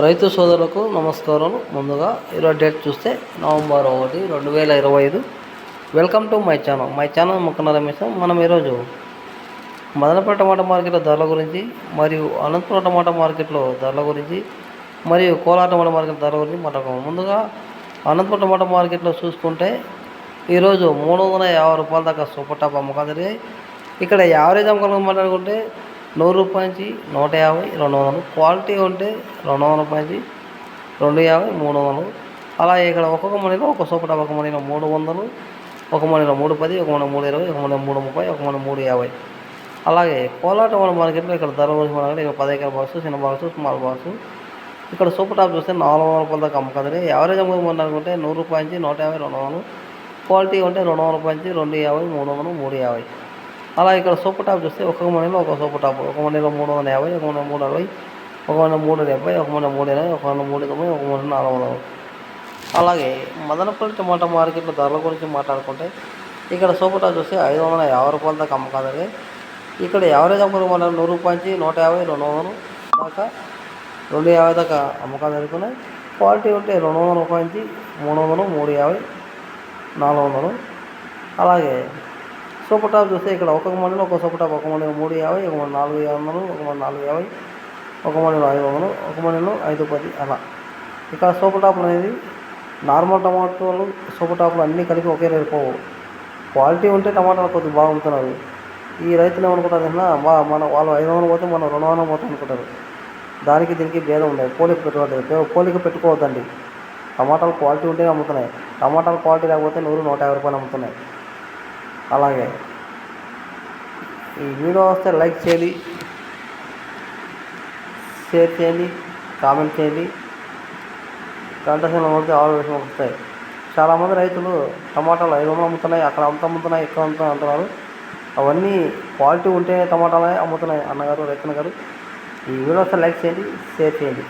రైతు సోదరులకు నమస్కారం ముందుగా ఈరోజు డేట్ చూస్తే నవంబర్ ఒకటి రెండు వేల ఇరవై ఐదు. Welcome to my channel. My channel Mukkana Ramesh. మనం ఈరోజు మదనపేట టమాటా మార్కెట్లో ధరల గురించి మరియు అనంతపురం టమాటా మార్కెట్లో ధరల గురించి మరియు కోలా టమాటా మార్కెట్ ధరల గురించి మాట్లాడుకోము ముందుగా అనంతపురం టమాటా మార్కెట్లో చూసుకుంటే ఈరోజు మూడు వందల యాభై రూపాయల దాకా సూపర్ టాప్ అమ్మకాలు జరిగాయి. ఇక్కడ యావరేజ్ అమ్మకాలు మాట్లాడుకుంటే నూరు రూపాయల నుంచి నూట యాభై రెండు వందలు. క్వాలిటీ ఉంటే రెండు వందల రూపాయల నుంచి రెండు యాభై మూడు వందలు. అలాగే ఇక్కడ ఒక్కొక్క మనీలో ఒక సూపర్ ఒక మనీలో మూడు వందలు ఒక మనీలో మూడు పది ఒక మన మూడు ఇరవై ఒక మన మూడు ముప్పై ఒక మన మూడు యాభై. అలాగే కోలాట మన మార్కెట్లో ఇక్కడ ధర గురించి మాట్లాడి ఇక్కడ పది ఎకర బాక్స్ చిన్న బాక్స్ స్మాల్ బాక్స్. ఇక్కడ సూపర్ టాప్ చూస్తే నాలుగు వందల రూపాయల దాకా అమ్మకాలి యావరేజ్ అమ్ముకోమని అనుకుంటే నూరు రూపాయల నుంచి నూట యాభై రెండు వందలు. క్వాలిటీ ఉంటే రెండు వందల రూపాయల నుంచి రెండు యాభై మూడు వందలు మూడు యాభై. అలా ఇక్కడ సూపర్ టాప్ చూస్తే ఒక్కొక్క మనలో ఒక సూపర్ టాప్ ఒక మనలో మూడు వందల యాభై ఒక మన మూడు అరవై ఒక మన మూడు డెబ్బై ఒక మన మూడు ఎనభై ఒక మన మూడు తొంభై ఒక మన నాలుగు వందలు అలాగే మదనపల్లి టమాటా మార్కెట్లో ధరల గురించి మాట్లాడుకుంటే ఇక్కడ సూపర్ టాప్ చూస్తే ఐదు వందల యాభై రూపాయల దాకా అమ్మకాలి ఇక్కడ యావరేజ్ అమ్మకం మన నూరు రూపాయల నుంచి నూట యాభై రెండు వందలు దాకా రెండు యాభై దాకా అమ్మకాలు జరుగుతున్నాయి. క్వాలిటీ ఉంటే రెండు వందల రూపాయల నుంచి మూడు వందలు మూడు యాభై నాలుగు వందలు. అలాగే సూపర్ టాప్ చూస్తే ఇక్కడ ఒక్కొక్క మండలం ఒక సూపర్ టాప్ ఒక మండలం మూడు యాభై ఒక మంది నాలుగు వందలు ఒక మంది నాలుగు యాభై ఒక మండలం ఐదు వందలు ఒక మండలం ఐదు పది అలా. ఇక్కడ సూపర్ టాప్లు అనేది నార్మల్ టమాటోలు సూపర్ టాప్లు అన్నీ కలిపి ఒకే రేటు పోవు. క్వాలిటీ ఉంటే టమాటాలు కొద్దిగా బాగుంటున్నారు ఈ రైతులు ఏమనుకుంటారు అన్నా మా మన వాళ్ళు ఐదు వందలు పోతే మనం రెండు వందలు పోతాం అనుకుంటారు. దానికి దీనికి భేదం ఉండదు. పోలిక పెట్టుకోవద్దు. పోలిక పెట్టుకోవద్దండి. టమాటాలు క్వాలిటీ ఉంటేనే అమ్ముతున్నాయి. టమాటాలు క్వాలిటీ లేకపోతే నూరు నూట యాభై రూపాయలు అమ్ముతున్నాయి. అలాగే. ఈ వీడియో వస్తే లైక్ చేయండి షేర్ చేయండి కామెంట్ చేయండి. కంటెషన్ కొడితే ఆల్ విషయం వస్తాయి. చాలామంది రైతులు టమాటాలు ఐదు వందలు అమ్ముతున్నాయి అక్కడ అంత అమ్ముతున్నాయి ఎక్కువ అమ్ముతున్నాయి అంటున్నారు. అవన్నీ క్వాలిటీ ఉంటే టమాటాలే అమ్ముతున్నాయి అన్నగారు రైతన్న గారు ఈ వీడియో వస్తే లైక్ చేయండి షేర్ చేయండి.